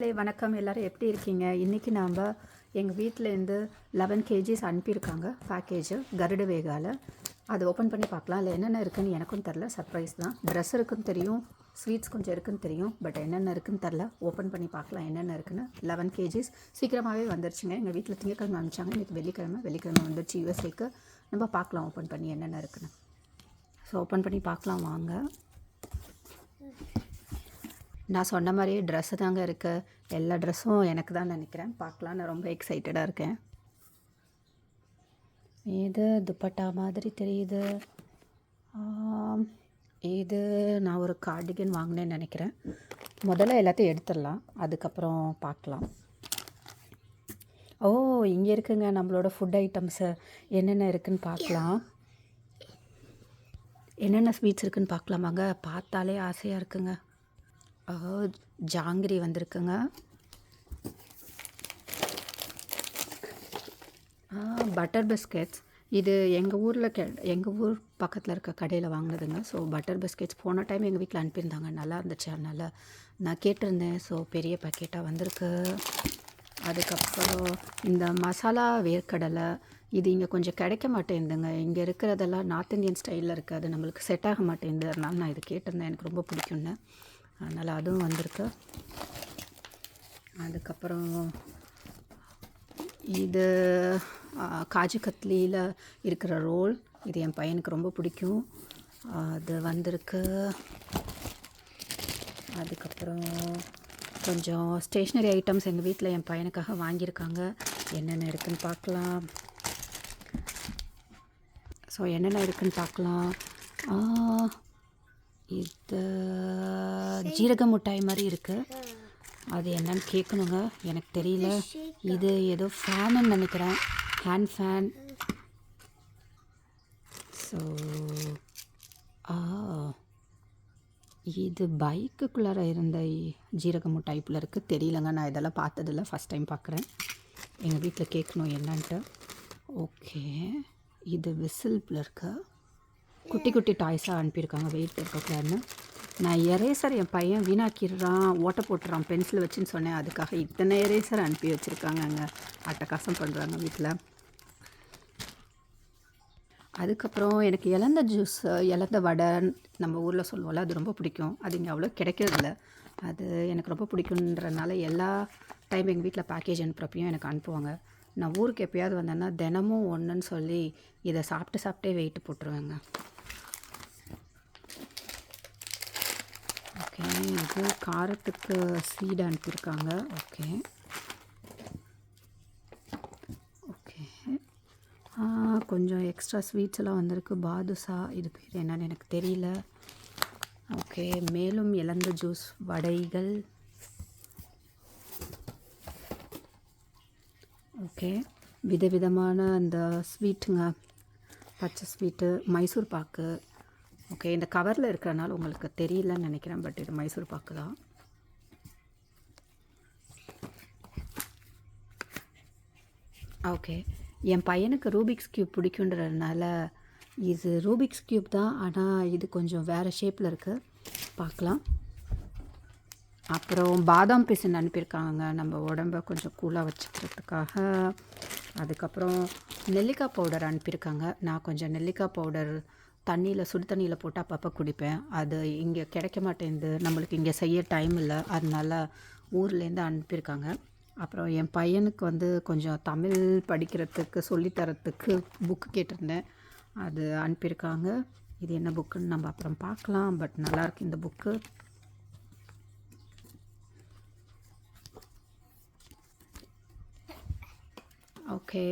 ஹலே வணக்கம். எல்லாரும் எப்படி இருக்கீங்க? இன்றைக்கி நாம் எங்கள் வீட்டிலேருந்து லெவன் கேஜிஸ் அனுப்பியிருக்காங்க. பேக்கேஜு கருடு வேகால. அது ஓப்பன் பண்ணி பார்க்கலாம். அதில் என்னென்ன இருக்குதுன்னு எனக்கும் தெரில சர்ப்ரைஸ் தான். ட்ரெஸ் இருக்குன்னு தெரியும். ஸ்வீட்ஸ் கொஞ்சம் இருக்குன்னு தெரியும். பட் என்னென்ன இருக்குன்னு தெரில ஓப்பன் பண்ணி பார்க்கலாம். என்னென்ன இருக்குன்னு. லெவன் கேஜிஸ் சீக்கிரமாகவே வந்துருச்சுங்க. எங்கள் வீட்டில் திங்கக்கிழமை அனுப்பிச்சாங்க. இன்றைக்கி வெள்ளிக்கிழமை. வெள்ளிக்கிழமை வந்துருச்சு. யூஎஸ்ஏக்கு நம்ம பார்க்கலாம் ஓப்பன் பண்ணி என்னென்ன இருக்குன்னு. ஸோ ஓப்பன் பண்ணி பார்க்கலாம். வாங்க. நான் சொன்ன மாதிரியே ட்ரெஸ்ஸு தாங்க இருக்கு. எல்லா ட்ரெஸ்ஸும் எனக்கு தான் நினைக்கிறேன். பார்க்கலாம். நான் ரொம்ப எக்ஸைட்டடாக இருக்கேன். இது துப்பட்டா மாதிரி தெரியுது. இது நான் ஒரு கார்டிகன் வாங்கினேன்னு நினைக்கிறேன். முதல்ல எல்லாத்தையும் எடுத்துடலாம். அதுக்கப்புறம் பார்க்கலாம். ஓ இங்கே இருக்குங்க. நம்மளோட ஃபுட் ஐட்டம்ஸு என்னென்ன இருக்குன்னு பார்க்கலாம். என்னென்ன ஸ்வீட்ஸ் இருக்குன்னு பார்க்கலாமாங்க? பார்த்தாலே ஆசையாக இருக்குங்க. ஜாங்கிரி வந்திருக்குங்க. பட்டர் பிஸ்கெட்ஸ் இது எங்கள் ஊரில் கெ எங்கள் ஊர் பக்கத்தில் இருக்க கடையில் வாங்கினதுங்க. ஸோ பட்டர் பிஸ்கெட்ஸ் போன டைம் எங்கள் வீட்டில் அனுப்பியிருந்தாங்க. நல்லா இருந்துச்சு. அதனால் நான் கேட்டிருந்தேன். ஸோ பெரிய பேக்கெட்டாக வந்திருக்கு. அதுக்கப்புறம் இந்த மசாலா வேர்க்கடலை இது இங்கே கொஞ்சம் கிடைக்க மாட்டேங்குதுங்க. இங்கே இருக்கிறதெல்லாம் நார்த் இந்தியன் ஸ்டைலில் இருக்குது. அது நம்மளுக்கு செட் ஆக மாட்டேங்குது. அதனால நான் இது கேட்டிருந்தேன். எனக்கு ரொம்ப பிடிக்கும்னு. அதனால் அதுவும் வந்திருக்கு. அதுக்கப்புறம் இது காஜு கத்லியில் இருக்கிற ரோல் இது என் பையனுக்கு ரொம்ப பிடிக்கும். அது வந்திருக்கு. அதுக்கப்புறம் கொஞ்சம் ஸ்டேஷ்னரி ஐட்டம்ஸ் எங்கள் வீட்டில் என் பையனுக்காக வாங்கியிருக்காங்க. என்னென்ன இருக்குன்னு பார்க்கலாம். ஸோ என்னென்ன இருக்குதுன்னு பார்க்கலாம். இது ஜீரக மிட்டாய் மாதிரி இருக்குது அது என்னன்னு கேட்கணுங்க எனக்கு தெரியல. இது ஏதோ ஃபேனுன்னு நினைக்கிறேன். ஹேண்ட் ஃபேன் ஸோ இது பைக்குக்குள்ளார இருந்த ஜீரக மிட்டாய்ப்பில் இருக்குது தெரியலங்க. நான் இதெல்லாம் பார்த்ததில்ல. ஃபஸ்ட் டைம் பார்க்குறேன் எங்கள் வீட்டில் கேட்கணும் என்னன்ட்டு. ஓகே இது விசில்பில் இருக்க. குட்டி குட்டி டாய்ஸாக அனுப்பியிருக்காங்க. வெயிட் இருக்கக்கூடாதுன்னு நான் எரேசர் என் பையன் வீணாக்கிடுறான் ஓட்ட போட்டுறான் பென்சில் வச்சுன்னு சொன்னேன். அதுக்காக இத்தனை எரேசர் அனுப்பி வச்சுருக்காங்க அங்கே. அட்டகாசம் பண்ணுறாங்க வீட்டில் அதுக்கப்புறம் எனக்கு இலந்த ஜூஸ் இலந்த வடை நம்ம ஊரில் சொல்லுவோம்ல அது ரொம்ப பிடிக்கும். அது இங்கே அவ்வளோ கிடைக்கிறதில்ல. அது எனக்கு ரொம்ப பிடிக்குன்றனால எல்லா டைம் எங்கள் வீட்டில் பேக்கேஜ் அனுப்புகிறப்பையும் எனக்கு அனுப்புவாங்க. நான் ஊருக்கு எப்போயாவது வந்தேன்னா தினமும் ஒன்றுன்னு சொல்லி இதை சாப்பிட்டு சாப்பிட்டே வெயிட் போட்டுருவேங்க. இது காரத்துக்கு சீடு அனுப்பியிருக்காங்க. ஓகே. ஓகே. கொஞ்சம் எக்ஸ்ட்ரா ஸ்வீட்ஸ் எல்லாம் வந்திருக்கு. பாதுஷா இது பேர் என்னன்னு எனக்கு தெரியல. ஓகே மேலும் இலந்த ஜூஸ் வடைகள். ஓகே. விதவிதமான அந்த ஸ்வீட்டுங்க பச்சை ஸ்வீட்டு மைசூர் பாக்கு. ஓகே இந்த கவரில் இருக்கிறனால உங்களுக்கு தெரியலன்னு நினைக்கிறேன் பட் இது மைசூர் பாக்கு தான். ஓகே என் பையனுக்கு ரூபிக்ஸ் கியூப் பிடிக்குன்றதுனால இது ரூபிக்ஸ் கியூப் தான் ஆனால் இது கொஞ்சம் வேறு ஷேப்பில் இருக்குது பார்க்கலாம். அப்புறம் பாதாம் பிசின் அனுப்பியிருக்காங்க நம்ம உடம்ப கொஞ்சம் கூலாக வச்சுக்கிறதுக்காக. அதுக்கப்புறம் நெல்லிக்காய் பவுடர் அனுப்பியிருக்காங்க. நான் கொஞ்சம் நெல்லிக்காய் பவுடர் தண்ணியில் சுடு தண்ணியில் போட்டு அப்பப்போ குடிப்பேன். அது இங்கே கிடைக்க மாட்டேங்குது. நம்மளுக்கு இங்கே செய்ய டைம் இல்லை. அதனால ஊர்லேருந்து அனுப்பியிருக்காங்க. அப்புறம் என் பையனுக்கு வந்து கொஞ்சம் தமிழ் படிக்கிறதுக்கு சொல்லித்தரத்துக்கு புக்கு கேட்டிருந்தேன். அது அனுப்பியிருக்காங்க. இது என்ன புக்குன்னு நம்ம அப்புறம் பார்க்கலாம். பட் நல்லாயிருக்கு இந்த புக்கு ஓகே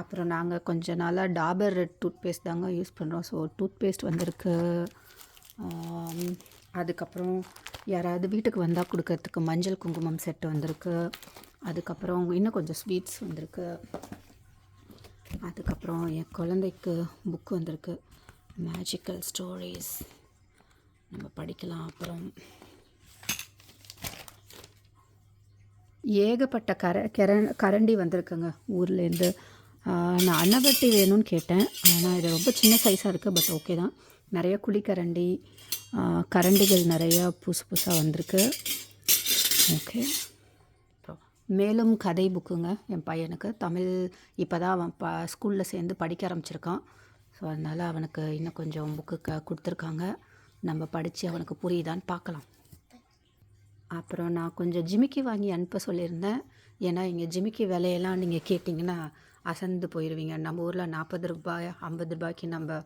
அப்புறம் நாங்கள் கொஞ்ச நாளாக டாபர் ரெட் டூத்பேஸ்ட் தாங்க யூஸ் பண்ணுறோம் ஸோ டூத்பேஸ்ட் வந்திருக்கு. அதுக்கப்புறம் யாராவது வீட்டுக்கு வந்தால் கொடுக்கறதுக்கு மஞ்சள் குங்குமம் செட்டு வந்திருக்கு. அதுக்கப்புறம் இன்னும் கொஞ்சம் ஸ்வீட்ஸ் வந்திருக்கு. அதுக்கப்புறம் என் குழந்தைக்கு புக்கு வந்திருக்கு. மேஜிக்கல் ஸ்டோரிஸ் நம்ம படிக்கலாம் அப்புறம். ஏகப்பட்ட கர கர கரண்டி வந்திருக்குங்க. ஊர்லேருந்து நான் அன்னவட்டி வேணும்னு கேட்டேன். ஆனால் இது ரொம்ப சின்ன சைஸாக இருக்குது பட் ஓகே தான். நிறைய குழிக்கரண்டி கரண்டிகள் நிறையா புதுசு புதுசாக வந்திருக்கு. ஓகே மேலும் கதை புக்குங்க என் பையனுக்கு. தமிழ் இப்போ தான் அவன் ப ஸ்கூலில் சேர்ந்து படிக்க ஆரம்பிச்சிருக்கான். ஸோ அதனால் அவனுக்கு இன்னும் கொஞ்சம் புக்கு க கொடுத்துருக்காங்க. நம்ம படித்து அவனுக்கு புரியுதான்னு பார்க்கலாம். அப்புறம் நான் கொஞ்சம் ஜிமிக்கி வாங்கி அனுப்ப சொல்லியிருந்தேன். ஏன்னா இங்கே ஜிமிக்கி விலையெல்லாம் நீங்கள் கேட்டிங்கன்னா அசந்து போயிடுவீங்க நம்ம ஊரில் நாற்பது ரூபாய் ஐம்பது ரூபாய்க்கு நம்ம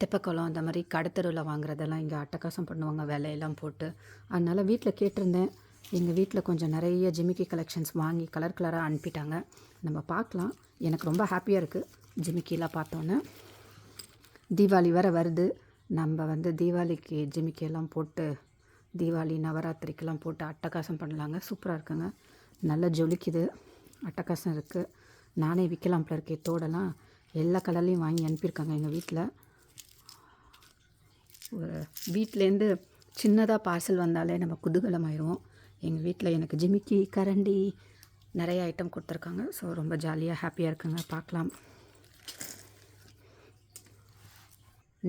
தெப்பக்குளம் அந்த மாதிரி கடத்தருவில் வாங்குறதெல்லாம் இங்கே அட்டகாசம் பண்ணுவாங்க விலையெல்லாம் போட்டு. அதனால் வீட்டில் கேட்டிருந்தேன். எங்கள் வீட்டில் கொஞ்சம் நிறைய ஜிமிக்கி கலெக்ஷன்ஸ் வாங்கி கலர் கலராக அனுப்பிட்டாங்க. நம்ம பார்க்கலாம். எனக்கு ரொம்ப ஹாப்பியாக இருக்குது ஜிமிக்கிலாம் பார்த்தோன்னே. தீபாவளி வேறு வருது. நம்ம வந்து தீபாவளிக்கு ஜிமிக்கியெல்லாம் போட்டு தீபாவளி நவராத்திரிக்கெல்லாம் போட்டு அட்டகாசம் பண்ணலாங்க. சூப்பராக இருக்குங்க. நல்லா ஜொலிக்குது. அட்டகாசம் இருக்குது நானே விற்கலாம் போல இருக்கே தோடெல்லாம் எல்லா கலர்லேயும் வாங்கி அனுப்பியிருக்காங்க எங்கள் வீட்டில் ஒரு வீட்டிலேருந்து சின்னதாக பார்சல் வந்தாலே நம்ம குதூகலமாயிடுவோம் எங்கள் வீட்டில் எனக்கு ஜிமிக்கி கரண்டி நிறைய ஐட்டம் கொடுத்துருக்காங்க. ஸோ ரொம்ப ஜாலியாக ஹாப்பியாக இருக்குங்க பார்க்கலாம்.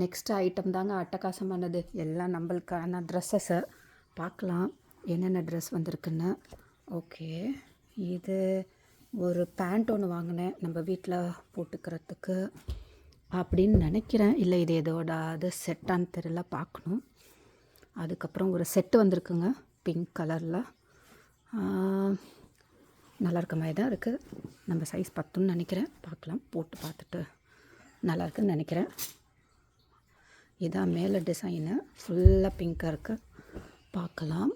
நெக்ஸ்ட் ஐட்டம் தாங்க அட்டகாசமானது. எல்லாம் நம்மளுக்கான ட்ரெஸ்ஸஸை பார்க்கலாம் என்னென்ன ட்ரெஸ் வந்திருக்குன்னு. ஓகே இது ஒரு பேண்ட் ஒன்று வாங்கினேன். நம்ம வீட்டில் போட்டுக்கிறதுக்கு. அப்படின்னு நினைக்கிறேன். இல்லை இது எதோட அது செட்டான்னு தெரியல பார்க்கணும். அதுக்கப்புறம் ஒரு செட்டு வந்திருக்குங்க பிங்க் கலரில் நல்லா இருக்க மாதிரி தான் இருக்குது நம்ம சைஸ் பத்துன்னு நினைக்கிறேன். பார்க்கலாம் போட்டு பார்த்துட்டு நல்லா இருக்குன்னு நினைக்கிறேன். இதான் மேலே டிசைனு ஃபுல்லாக பிங்காக இருக்குது பார்க்கலாம்.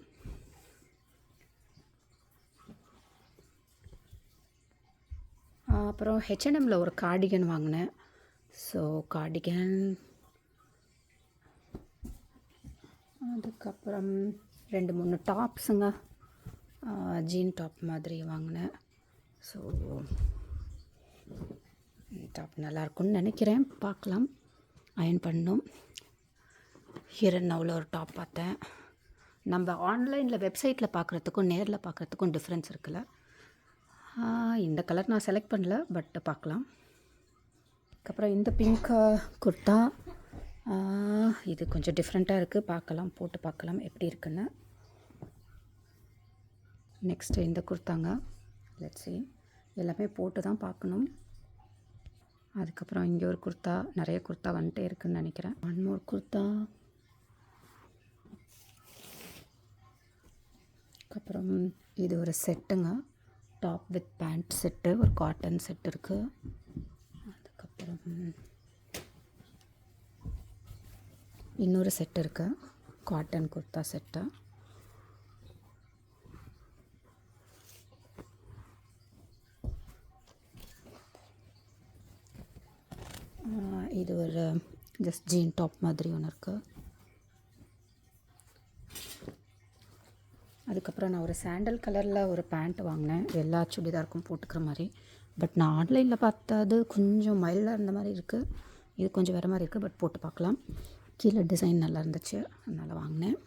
அப்புறம் ஹெச்என்எம்மில் ஒரு கார்டிகன் வாங்கினேன். ஸோ கார்டிகன் அதுக்கப்புறம் ரெண்டு மூணு டாப்ஸுங்க ஜீன் டாப் மாதிரி வாங்கினேன். ஸோ டாப் நல்லாயிருக்கும்னு நினைக்கிறேன். பார்க்கலாம். அயன் ஹீரன் ஹிரன்னாவில் ஒரு டாப் பார்த்தேன். நம்ம ஆன்லைனில் வெப்சைட்டில் பார்க்குறதுக்கும் நேரில் பார்க்குறதுக்கும் டிஃப்ரென்ஸ் இருக்குல்ல? இந்த கலர் நான் செலக்ட் பண்ணல பட் பார்க்கலாம். அதுக்கப்புறம் இந்த பிங்க் குர்த்தா இது கொஞ்சம் டிஃப்ரெண்ட்டாக இருக்குது பார்க்கலாம் போட்டு பார்க்கலாம் எப்படி இருக்குன்னு. நெக்ஸ்ட்டு இந்த குர்த்தாங்க லெட்ஸி எல்லாமே போட்டு தான் பார்க்கணும். அதுக்கப்புறம் இங்கே ஒரு குர்த்தா நிறைய குர்த்தா வந்துட்டே இருக்குன்னு நினைக்கிறேன். ஒன் மோர் குர்த்தா அதுக்கப்புறம் இது ஒரு செட்டுங்க டாப் வித் பேண்ட் செட்டு ஒரு காட்டன் செட் இருக்குது அதுக்கப்புறம் இன்னொரு செட் இருக்குது காட்டன் குர்த்தா செட்டு இது ஒரு ஜஸ்ட் ஜீன் டாப் மாதிரி ஒன்று இருக்குது அப்புறம் நான் ஒரு சாண்டல் கலரில் ஒரு பேண்ட் வாங்கினேன். எல்லா சுடிதாருக்கும் போட்டுக்கிற மாதிரி. பட் நான் ஆன்லைனில் பார்த்தது கொஞ்சம் மைல்டாக இருந்த மாதிரி இருக்குது இது கொஞ்சம் வேறு மாதிரி இருக்குது பட் போட்டு பார்க்கலாம். கீழே டிசைன் நல்லா இருந்துச்சு. அதனால் வாங்கினேன்.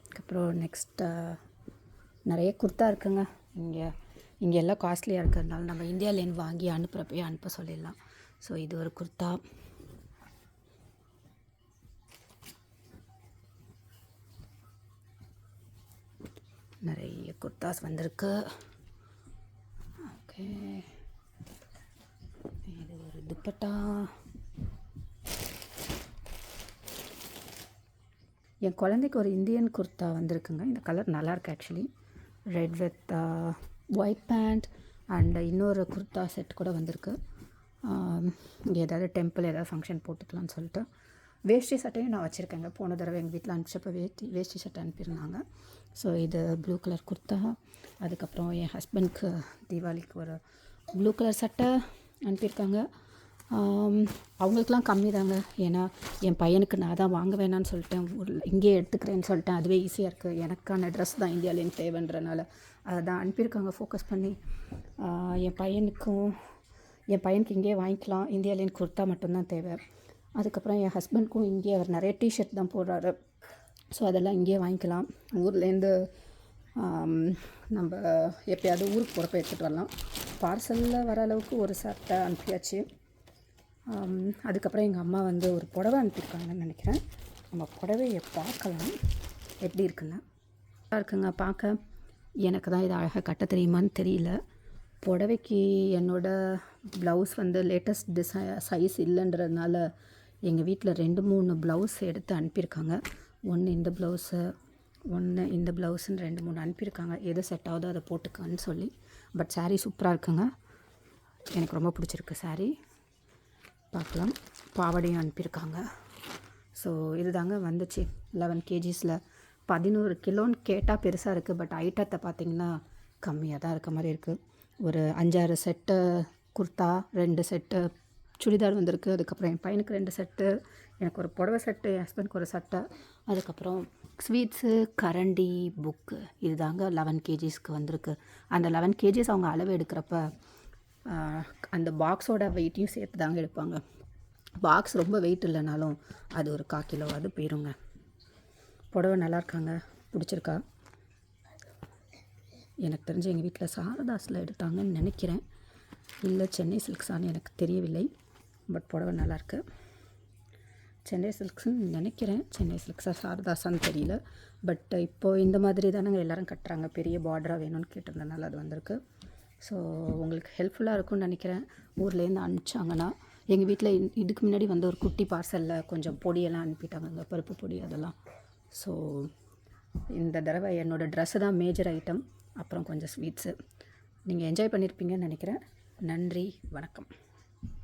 அதுக்கப்புறம் நெக்ஸ்ட்டு நிறைய குர்த்தா இருக்குங்க. இங்கே இங்கே எல்லாம் காஸ்ட்லியாக இருக்கிறதுனால நம்ம இந்தியாவிலேருந்து வாங்கி அனுப்புகிறப்பயே அனுப்ப சொல்லிடலாம். ஸோ இது ஒரு குர்த்தா நிறைய குர்தாஸ் வந்திருக்கு. ஓகே. இது ஒரு துப்பட்டா. என் குழந்தைக்கு ஒரு இந்தியன் குர்த்தா வந்திருக்குங்க. இந்த கலர் நல்லாயிருக்கு actually red with white pant and இன்னொரு குர்த்தா செட் கூட வந்திருக்கு. ஏதாவது டெம்பிள் ஏதாவது ஃபங்க்ஷன் போட்டுக்கலாம்னு சொல்லிட்டு. வேஷ்டி சட்டையும் நான் வச்சுருக்கேங்க. போன தடவை எங்கள் வீட்டில் அனுப்பிச்சப்போ வேட்டி வேஷ்டி சட்டை அனுப்பியிருந்தாங்க. ஸோ இது ப்ளூ கலர் குர்த்தா அதுக்கப்புறம் என் ஹஸ்பண்ட்க்கு தீபாவளிக்கு ஒரு ப்ளூ கலர் சட்டை அனுப்பியிருக்காங்க. அவங்களுக்குலாம் கம்மி தாங்க ஏன்னா என் பையனுக்கு நான் தான் வாங்க வேணான்னு சொல்லிட்டேன். ஊரில் இங்கேயே எடுத்துக்கிறேன்னு சொல்லிட்டேன். அதுவே ஈஸியாக இருக்குது எனக்கான ட்ரெஸ் தான் இந்தியாவிலேருந்து தேவைன்றனால அதை தான் அனுப்பியிருக்காங்க ஃபோக்கஸ் பண்ணி. என் பையனுக்கும் என் பையனுக்கு இங்கேயே வாங்கிக்கலாம். இந்தியாவிலேருந்து குர்த்தா மட்டும்தான் தேவை. அதுக்கப்புறம் என் ஹஸ்பண்ட்க்கும் இங்கேயே அவர் நிறைய டிஷர்ட் தான் போடுறாரு. ஸோ அதெல்லாம் இங்கேயே வாங்கிக்கலாம். ஊர்லேருந்து நம்ம எப்பயாவது ஊருக்கு போகிறப்ப எடுத்துகிட்டு வரலாம். பார்சலில் வர அளவுக்கு ஒரு சட்டை அனுப்பியாச்சு. அதுக்கப்புறம் எங்கள் அம்மா வந்து ஒரு புடவை அனுப்பியிருக்காங்கன்னு நினைக்கிறேன். நம்ம புடவையை பார்க்கலாம். எப்படி இருக்குன்னு நல்லா இருக்குங்க பார்க்க. எனக்கு தான் இது அழகாக கட்ட தெரியுமான்னு தெரியல. புடவைக்கு என்னோடய ப்ளவுஸ் வந்து லேட்டஸ்ட் டிசை சைஸ் இல்லைன்றதுனால எங்கள் வீட்டில் ரெண்டு மூணு ப்ளவுஸ் எடுத்து அனுப்பியிருக்காங்க. ஒன்று இந்த ப்ளவுஸு ஒன்று இந்த ப்ளவுஸுன்னு ரெண்டு மூணு அனுப்பியிருக்காங்க. எது செட் ஆகுதோ அதை போட்டுக்கன்னு சொல்லி. பட் சாரீ சூப்பராக இருக்குங்க. எனக்கு ரொம்ப பிடிச்சிருக்கு சாரீ பார்க்கலாம். பாவாடையும் அனுப்பியிருக்காங்க. ஸோ இதுதாங்க வந்துச்சு. லெவன் கேஜிஸில் பதினோரு கிலோன்னு கேட்டால் பெருசாக இருக்குது பட் ஐட்டத்தை பார்த்தீங்கன்னா கம்மியாக தான் இருக்க மாதிரி இருக்குது ஒரு அஞ்சாறு செட்டு குர்த்தா ரெண்டு செட்டு சுடிதார் வந்திருக்கு. அதுக்கப்புறம் என் பையனுக்கு ரெண்டு செட்டு எனக்கு ஒரு புடவை செட்டு என் ஹஸ்பண்ட்க்கு ஒரு சட்டை அதுக்கப்புறம் ஸ்வீட்ஸு கரண்டி புக்கு இதுதாங்க லெவன் கேஜிஸ்க்கு வந்திருக்கு. அந்த லெவன் கேஜிஸ் அவங்க அளவு எடுக்கிறப்ப அந்த பாக்ஸோட வெயிட்டையும் சேர்த்து தாங்க எடுப்பாங்க. பாக்ஸ் ரொம்ப வெயிட் இல்லைனாலும் அது ஒரு கா கிலோ அது போயிருங்க. புடவை நல்லா இருக்காங்க? பிடிச்சிருக்கா? எனக்கு தெரிஞ்சு எங்கள் வீட்டில் சாரதாஸில் எடுத்தாங்கன்னு நினைக்கிறேன். இல்லை சென்னை சில்க்ஸான்னு எனக்கு தெரியவில்லை. பட் புடவை நல்லாயிருக்கு. சென்னை சில்க்ஸ்ன்னு நினைக்கிறேன். சென்னை சில்க்ஸாக சாரதாஸான்னு தெரியல. பட் இப்போது இந்த மாதிரி தானங்க எல்லாரும் கட்டுறாங்க. பெரிய பார்டராக வேணும்னு கேட்டிருந்தனால அது வந்திருக்கு. ஸோ உங்களுக்கு ஹெல்ப்ஃபுல்லாக இருக்கும்னு நினைக்கிறேன். ஊர்லேருந்து அனுப்பிச்சாங்கன்னா எங்கள் வீட்டில் இதுக்கு முன்னாடி வந்து ஒரு குட்டி பார்சலில் கொஞ்சம் பொடியெல்லாம் அனுப்பிட்டாங்க பருப்பு பொடி அதெல்லாம். ஸோ இந்த தடவை என்னோடய ட்ரெஸ்ஸு தான் மேஜர் ஐட்டம் அப்புறம் கொஞ்சம் ஸ்வீட்ஸு நீங்கள் என்ஜாய் பண்ணியிருப்பீங்கன்னு நினைக்கிறேன். நன்றி வணக்கம்.